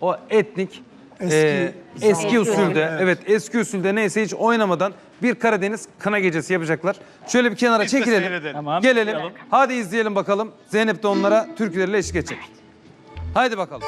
o etnik Eski e, eski usulde Evet. evet. eski usulde neyse hiç oynamadan bir Karadeniz kına gecesi yapacaklar. Şöyle bir kenara Biz de çekilelim. seyredelim. Tamam, Gelelim. Hadi izleyelim bakalım. Zeynep de onlara türkülerle eşlik edecek. Haydi bakalım.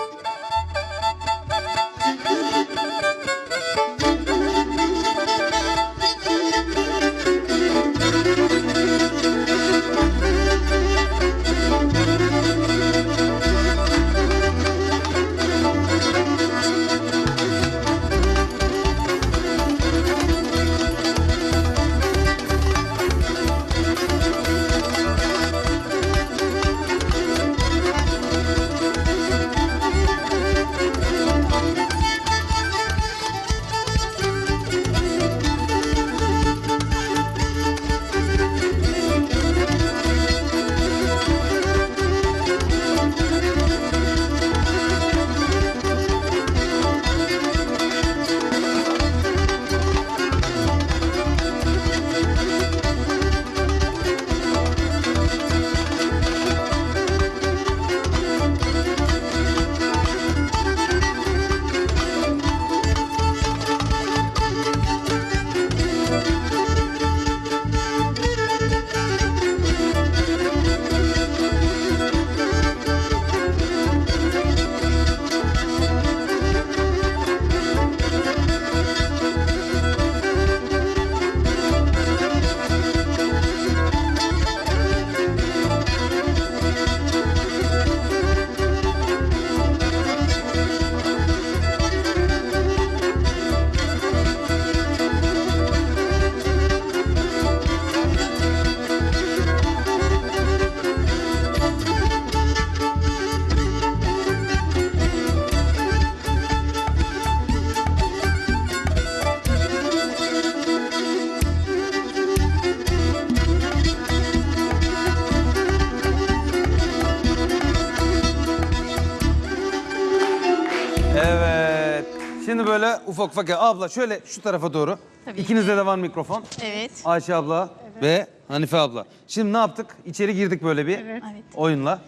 Şimdi böyle ufak ufak abla şöyle şu tarafa doğru. Tabii İkinizde de var mikrofon. Evet. Ayşe abla ve Hanife abla. Şimdi ne yaptık? İçeri girdik böyle bir Evet. oyunla.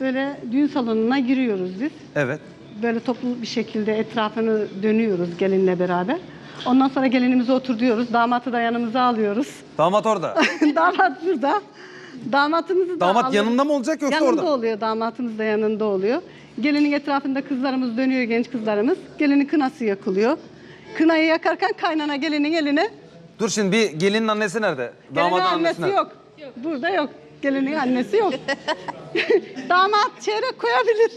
Böyle düğün salonuna giriyoruz biz. Evet. Böyle toplu bir şekilde etrafını dönüyoruz gelinle beraber. Ondan sonra gelinimizi oturtuyoruz. Damatı da yanımıza alıyoruz. Damat orada. Damat burada. Damatımızı da Damat alıyoruz. yanında mı olacak yoksa yanında orada? oluyor. Damatımız da yanında oluyor. Gelinin etrafında kızlarımız dönüyor, genç kızlarımız. Gelinin kınası yakılıyor. Kınayı yakarken kaynana gelinin eline. Dur şimdi bir gelinin annesi nerede? Gelinin Damadın annesi nerede? yok. Burada yok. Gelinin annesi yok. Damat çeyrek koyabilir.